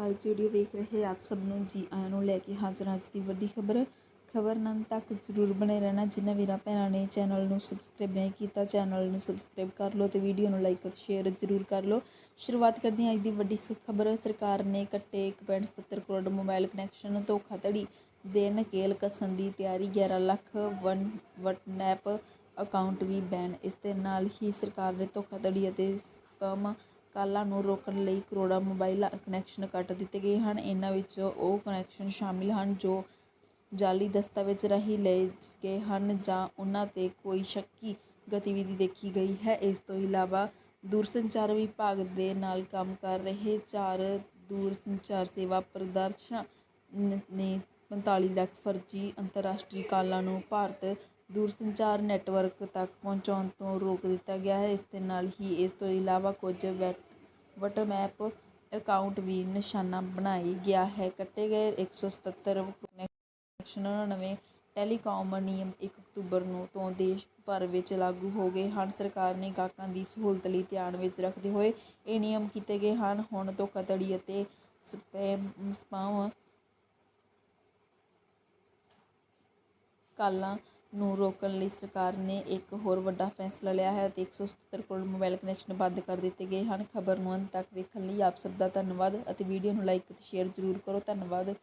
ਅਕਾਲ ਜੀ ਵੀਡੀਓ ਵੇਖ ਰਹੇ ਆਪ ਸਭ ਨੂੰ ਜੀ ਆਇਆਂ ਨੂੰ ਲੈ ਕੇ ਹਾਜ਼ਰ ਅੱਜ ਦੀ ਵੱਡੀ ਖਬਰ। ਖਬਰ ਨੰਨ ਤੱਕ ਜ਼ਰੂਰ ਬਣੇ ਰਹਿਣਾ। ਜਿਨ੍ਹਾਂ ਵੀਰਾਂ ਭੈਣਾਂ ਨੇ ਚੈਨਲ ਨੂੰ ਸਬਸਕ੍ਰਾਈਬ ਨਹੀਂ ਕੀਤਾ ਚੈਨਲ ਨੂੰ ਸਬਸਕ੍ਰਾਈਬ ਕਰ ਲਓ ਤੇ ਵੀਡੀਓ ਨੂੰ ਲਾਈਕ ਅਤੇ ਸ਼ੇਅਰ ਜ਼ਰੂਰ ਕਰ ਲਓ। ਸ਼ੁਰੂਆਤ ਕਰਦੇ ਹਾਂ ਅੱਜ ਦੀ ਵੱਡੀ ਖਬਰ। ਸਰਕਾਰ ਨੇ ਕੱਟੇ 1.70 ਕਰੋੜ ਮੋਬਾਈਲ ਕਨੈਕਸ਼ਨ ਧੋਖਾਧੜੀ ਦੇ ਨਕੇਲ ਕੱਸਣ ਦੀ ਤਿਆਰੀ। 11 ਲੱਖ ਵਨ ਵਟਨੈਪ ਅਕਾਊਂਟ ਵੀ ਬੈਨ ਇਸ ਦੇ ਨਾਲ ਹੀ ਸਰਕਾਰ ਨੇ ਧੋਖਾਧੜੀ ਅਤੇ ਸਪਮ ਕਾਲਾਂ ਨੂੰ ਰੋਕਣ ਲਈ ਕਰੋੜਾਂ ਮੋਬਾਈਲ ਕਨੈਕਸ਼ਨ ਕੱਟ ਦਿੱਤੇ ਗਏ ਹਨ। ਇਹਨਾਂ ਵਿੱਚ ਉਹ ਕਨੈਕਸ਼ਨ ਸ਼ਾਮਿਲ ਹਨ ਜੋ ਜਾਅਲੀ ਦਸਤਾਵੇਜ਼ ਰਾਹੀਂ ਲਏ ਗਏ ਹਨ ਜਾਂ ਉਹਨਾਂ 'ਤੇ ਕੋਈ ਸ਼ੱਕੀ ਗਤੀਵਿਧੀ ਦੇਖੀ ਗਈ ਹੈ। ਇਸ ਤੋਂ ਇਲਾਵਾ ਦੂਰਸੰਚਾਰ ਵਿਭਾਗ ਦੇ ਨਾਲ ਕੰਮ ਕਰ ਰਹੇ ਚਾਰ ਦੂਰਸੰਚਾਰ ਸੇਵਾ ਪ੍ਰਦਰਸ਼ਨਾਂ ਨੇ 45 ਲੱਖ ਫਰਜ਼ੀ ਅੰਤਰਰਾਸ਼ਟਰੀ ਕਾਲਾਂ ਨੂੰ ਭਾਰਤ ਦੂਰਸੰਚਾਰ ਨੈੱਟਵਰਕ ਤੱਕ ਪਹੁੰਚਾਉਣ ਤੋਂ ਰੋਕ ਦਿੱਤਾ ਗਿਆ ਹੈ। ਇਸ ਦੇ ਨਾਲ ਹੀ ਇਸ ਤੋਂ ਇਲਾਵਾ ਕੁਝ ਵੈਟ ਵਟਮੈਪ ਅਕਾਊਂਟ ਵੀ ਨਿਸ਼ਾਨਾ ਬਣਾਈ ਗਿਆ ਹੈ। ਕੱਟੇ ਗਏ 177 ਕਨੈਕਸ਼ਨ 99 ਟੈਲੀਕਾਮ ਨਿਯਮ 1 ਅਕਤੂਬਰ ਨੂੰ ਤੋਂ ਦੇਸ਼ ਭਰ ਵਿੱਚ ਲਾਗੂ ਹੋ ਗਏ ਹਨ। ਸਰਕਾਰ ਨੇ ਗਾਹਕਾਂ ਦੀ ਸਹੂਲਤ ਲਈ ਧਿਆਨ ਵਿੱਚ ਰੱਖਦੇ ਹੋਏ ਇਹ ਨਿਯਮ ਕੀਤੇ ਗਏ ਹਨ। ਹੁਣ ਧੋਖਾਧੜੀ ਅਤੇ ਸਪੈਮ, ਸਪਾਮ ਕਾਲਾਂ ਨੂੰ ਰੋਕਣ ਲਈ ਸਰਕਾਰ ਨੇ ਇੱਕ ਹੋਰ ਵੱਡਾ ਫੈਸਲਾ ਲਿਆ ਹੈ ਅਤੇ 170 ਕਰੋੜ ਮੋਬਾਈਲ ਕਨੈਕਸ਼ਨ ਬੰਦ ਕਰ ਦਿੱਤੇ ਗਏ ਹਨ। ਖਬਰ ਨੂੰ ਅੰਤ ਤੱਕ ਵੇਖਣ ਲਈ ਆਪ ਸਭ ਦਾ ਧੰਨਵਾਦ ਅਤੇ ਵੀਡੀਓ ਨੂੰ ਲਾਈਕ ਅਤੇ ਸ਼ੇਅਰ ਜ਼ਰੂਰ ਕਰੋ। ਧੰਨਵਾਦ।